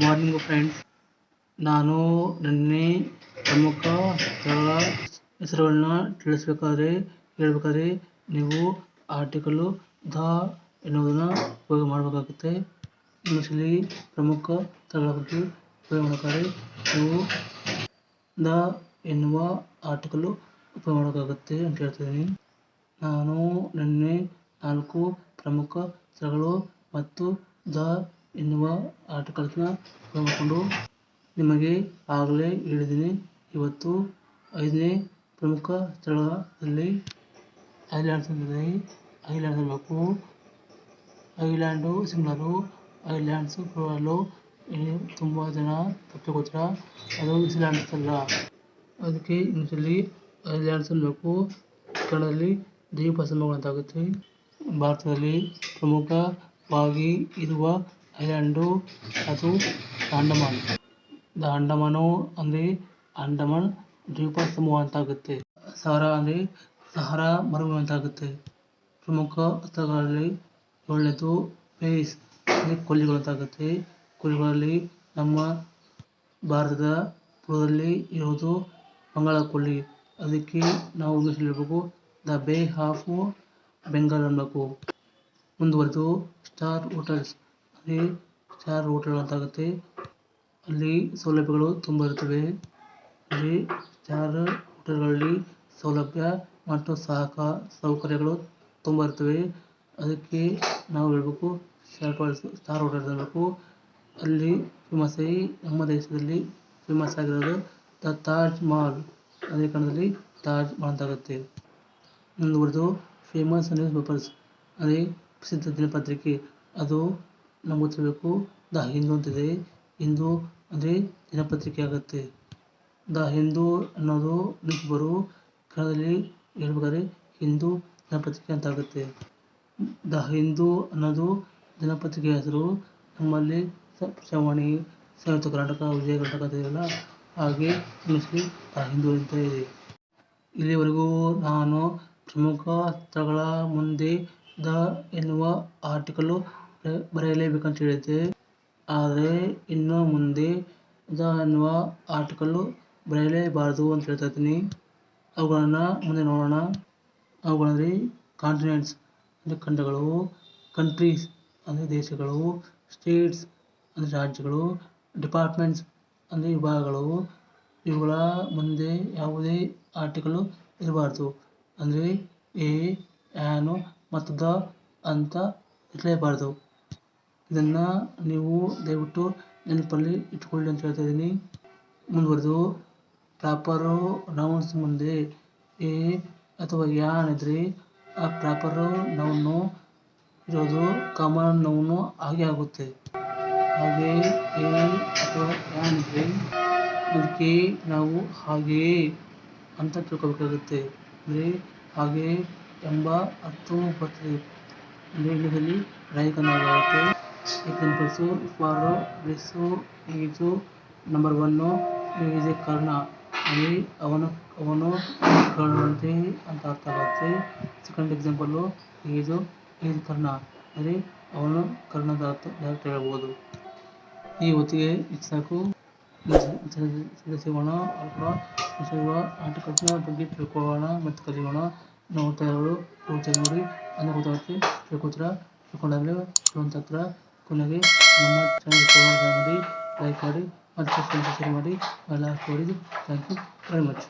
Morning friends ನಾನು ನಿನ್ನೆ ಪ್ರಮುಖ ಸ್ಥಳ ಹೆಸರುಗಳನ್ನ ತಿಳಿಸ್ಬೇಕಾದ್ರೆ, ಹೇಳ್ಬೇಕಾದ್ರೆ ನೀವು ಆರ್ಟಿಕಲ್ ದ ಎನ್ನುವುದನ್ನು ಉಪಯೋಗ ಮಾಡಬೇಕಾಗುತ್ತೆ. ಇಂಗ್ಲೀಷಲ್ಲಿ ಪ್ರಮುಖ ಸ್ಥಳಗಳ ಬಗ್ಗೆ ಉಪಯೋಗ ಮಾಡಬೇಕಾದ್ರೆ ನೀವು ದ ಎನ್ನುವ ಆರ್ಟಿಕಲು ಉಪಯೋಗ ಮಾಡಬೇಕಾಗುತ್ತೆ ಅಂತ ಹೇಳ್ತಿದ್ದೀನಿ. ನಾನು ನಿನ್ನೆ ನಾಲ್ಕು ಪ್ರಮುಖ ಸ್ಥಳಗಳು ಮತ್ತು ದ ಎನ್ನುವ ಆರ್ಟಿಕಲ್ಸ್ನ ಮಾಡಿಕೊಂಡು ನಿಮಗೆ ಆಗಲೇ ಹೇಳಿದ್ದೀನಿ. ಇವತ್ತು ಐದನೇ ಪ್ರಮುಖ ಸ್ಥಳದಲ್ಲಿ ಐಲ್ಯಾಂಡ್ಸ್ ಅಂದರೆ ಐಲ್ಯಾಂಡ್ಸ್ ಇರಬೇಕು ಐಲ್ಯಾಂಡು ಸಿಂಗ್ಲರು ಐಲ್ಯಾಂಡ್ಸ್ ಪ್ಲೂರಲ್ಲು ತುಂಬ ಜನ ತಪ್ಪು ತಿಳ್ಕೊತೀರ ಅದು ಇಸ್ಲ್ಯಾಂಡ್ಸ್ ಅಲ್ಲ ಅದಕ್ಕೆ ಇಂಗ್ಲೀಷಲ್ಲಿ ಐಲ್ಯಾಂಡ್ಸ್ ಅನ್ನಬೇಕು ಕನ್ನಡದಲ್ಲಿ ದ್ವೀಪ ಸಮೂಹಗಳು ಅಂತಾಗುತ್ತೆ ಭಾರತದಲ್ಲಿ ಪ್ರಮುಖವಾಗಿ ಇರುವ ಐಲ್ಯಾಂಡು ಅದು ಅಂಡಮಾನ್. ದ ಅಂಡಮಾನು ಅಂದರೆ ಅಂಡಮಾನ್ ದ್ವೀಪ ಸಮೂಹ ಅಂತಾಗುತ್ತೆ ಸಹರಾ ಅಂದರೆ ಸಹರಾ ಮರುಭೂಮಿ ಅಂತಾಗುತ್ತೆ ಪ್ರಮುಖ ಸ್ಥಳಗಳಲ್ಲಿ ಒಳ್ಳೆಯದು ಪೇಸ್ ಅಂದರೆ ಕೊಲ್ಲಿಗಳು ಅಂತಾಗುತ್ತೆ ಕೊಲ್ಲಿಗಳಲ್ಲಿ ನಮ್ಮ ಭಾರತದ ಪೂರ್ವದಲ್ಲಿ ಇರೋದು ಬಂಗಾಳ ಕೊಲ್ಲಿ ಅದಕ್ಕೆ ನಾವು ಇಂಗ್ಲೀಷಲ್ಲಿ ಹೇಳಬೇಕು ದ ಬೇ ಆಫ್ ಬೆಂಗಾಲ್ ಅನ್ನಬೇಕು. ಮುಂದುವರೆದು ಸ್ಟಾರ್ ಹೋಟೆಲ್ಸ್. ಅಂದರೆ ಸ್ಟಾರ್ ಹೋಟೆಲ್ ಅಂತಾಗುತ್ತೆ ಅಲ್ಲಿ ಸೌಲಭ್ಯಗಳು ತುಂಬ ಇರುತ್ತವೆ. ಅಲ್ಲಿ ಸ್ಟಾರ್ ಹೋಟೆಲ್ಗಳಲ್ಲಿ ಸೌಲಭ್ಯ ಮತ್ತು ಸಹಕ ಸೌಕರ್ಯಗಳು ತುಂಬ ಇರುತ್ತವೆ. ಅದಕ್ಕೆ ನಾವು ಹೇಳ್ಬೇಕು, ಸ್ಟಾರ್ ಹೋಟೆಲ್ ಅನ್ನಬೇಕು ಅಲ್ಲಿ ಫೇಮಸ್ ಆಗಿ ನಮ್ಮ ದೇಶದಲ್ಲಿ ಫೇಮಸ್ ಆಗಿರೋದು ದ ತಾಜ್ ಮಹಲ್. ಅದೇ ಕನ್ನಡದಲ್ಲಿ ತಾಜ್ ಮಹಲ್ ಅಂತಾಗುತ್ತೆ ಮುಂದುವರೆದು ಫೇಮಸ್ ನ್ಯೂಸ್ ಪೇಪರ್ಸ್. ಅದೇ ಪ್ರಸಿದ್ಧ ದಿನಪತ್ರಿಕೆ. ಅದು ನಮ್ಗೆ ದ ಹಿಂದೂ ಅಂತಿದೆ. ಹಿಂದೂ ಅಂದರೆ ದಿನಪತ್ರಿಕೆ ಆಗುತ್ತೆ. ದ ಹಿಂದೂ ಅನ್ನೋದು ಪೇಪರು ಕನ್ನಡದಲ್ಲಿ ಹೇಳ್ಬೇಕಾದ್ರೆ ಹಿಂದೂ ದಿನಪತ್ರಿಕೆ ಅಂತ ಆಗುತ್ತೆ ದ ಹಿಂದೂ ಅನ್ನೋದು ದಿನಪತ್ರಿಕೆ ಹೆಸರು. ನಮ್ಮಲ್ಲಿ ಶ್ರವಣಿ ಸಂಯುಕ್ತ ಕರ್ನಾಟಕ, ವಿಜಯ ಕರ್ನಾಟಕ ಅಂತ ಇದೆಯಲ್ಲ, ಹಾಗೆ ಇಂಗ್ಲೀಷಲ್ಲಿ ದ ಹಿಂದೂ ಅಂತ ಇದೆ. ಇಲ್ಲಿವರೆಗೂ ನಾನು ಪ್ರಮುಖ ಸ್ಥಳಗಳ ಮುಂದೆ ದ ಎನ್ನುವ ಆರ್ಟಿಕಲ್ಲು ಬರೆಯಲೇಬೇಕಂತ ಹೇಳಿದ್ದೆ. ಆದರೆ ಇನ್ನು ಮುಂದೆ ದ ಎನ್ನುವ ಆರ್ಟಿಕಲ್ಲು ಬರೆಯಲೇಬಾರದು ಅಂತ ಹೇಳ್ತಾ ಇದ್ದೀನಿ. ಅವುಗಳನ್ನು ಮುಂದೆ ನೋಡೋಣ. ಅವುಗಳಂದರೆ ಕಾಂಟಿನೆಂಟ್ಸ್ ಅಂದರೆ ಖಂಡಗಳು ಕಂಟ್ರೀಸ್ ಅಂದರೆ ದೇಶಗಳು ಸ್ಟೇಟ್ಸ್ ಅಂದರೆ ರಾಜ್ಯಗಳು ಡಿಪಾರ್ಟ್ಮೆಂಟ್ಸ್ ಅಂದರೆ ವಿಭಾಗಗಳು. ಇವುಗಳ ಮುಂದೆ ಯಾವುದೇ ಆರ್ಟಿಕಲ್ಲು ಇರಬಾರ್ದು. ಅಂದರೆ ಎ ಆ್ಯನು ಮತ್ತು ದ ಅಂತ ಇರಲೇಬಾರ್ದು. ಇದನ್ನು ನೀವು ದಯವಿಟ್ಟು ನೆನಪಲ್ಲಿ ಇಟ್ಕೊಳ್ಳಿ ಅಂತ ಹೇಳ್ತಾ ಇದ್ದೀನಿ. ಮುಂದುವರೆದು ಪ್ರಾಪರು ನೌನ್ಸ್ ಮುಂದೆ ಎ ಅಥವಾ ಯಾನ್ ಇದ್ದರೆ ಆ ಪ್ರಾಪರು ನೌನು ಇರೋದು ಕಾಮನ್ ನೌನು ಹಾಗೆ ಆಗುತ್ತೆ. ಹಾಗೆ ಎ ಅಥವಾ ಯಾನ್ ಇದ್ದರೆ ಅದಕ್ಕೆ ನಾವು ಹಾಗೆಯೇ ಅಂತ ತಿಳ್ಕೊಬೇಕಾಗುತ್ತೆ. ಅಂದರೆ ಹಾಗೆ ಎಂಬ ಅರ್ಥವೂ ಬರ್ತದೆ ಅಂದರೆ ಇಂಗ್ಲೀಷಲ್ಲಿ ಲೈಕ್ ಅನ್ನೋದಾಗುತ್ತೆ ಎಕ್ಸಾಂಪಲ್ಸು ಫಾರು ರಿಸು ಈಜು ನಂಬರ್ ಒನ್ನು ಈಸ್ ಕರ್ಣ ಅಲ್ಲಿ ಅವನು ಅವನು ಕರ್ಣನಂತೆ ಅಂತ ಅರ್ಥ ಆಗುತ್ತೆ ಸೆಕೆಂಡ್ ಎಕ್ಸಾಂಪಲ್ಲು ಈಜು ಈಸ್ ಕರ್ಣ ಅಂದರೆ ಅವನು ಕರ್ಣದ ಅರ್ಥ ಡೈರೆಕ್ಟ್ ಹೇಳ್ಬೋದು. ಈ ಹೊತ್ತಿಗೆ ಸಾಕು. ಸಿಗೋಣ ಅಥವಾ ಆರ್ಟಿಕಲ್ಸ್ನ ಬಗ್ಗೆ ತಿಳ್ಕೊಳ್ಳೋಣ ಮತ್ತು ಕಲಿಯೋಣ. ನೋಡ್ತಾ ಇರೋರು ಪೂರ್ತಿ ನೋಡಿ ಅಂದರೆ ಗೊತ್ತಾಗುತ್ತೆ. ತಿಳ್ಕೊತೀರ? ತಿಳ್ಕೊಂಡಾಗಲೇ ಹತ್ರ ಕೊನೆಗೆ ನಮ್ಮ ಚಾನಲ್ ಫಾಲೋ ಮಾಡಿ ಲೈಕ್ ಮಾಡಿ, ಮತ್ತು ಶೇರ್ ಮಾಡಿ, ಎಲ್ಲ ಕೊಡಿ ಥ್ಯಾಂಕ್ ಯು ವೆರಿ ಮಚ್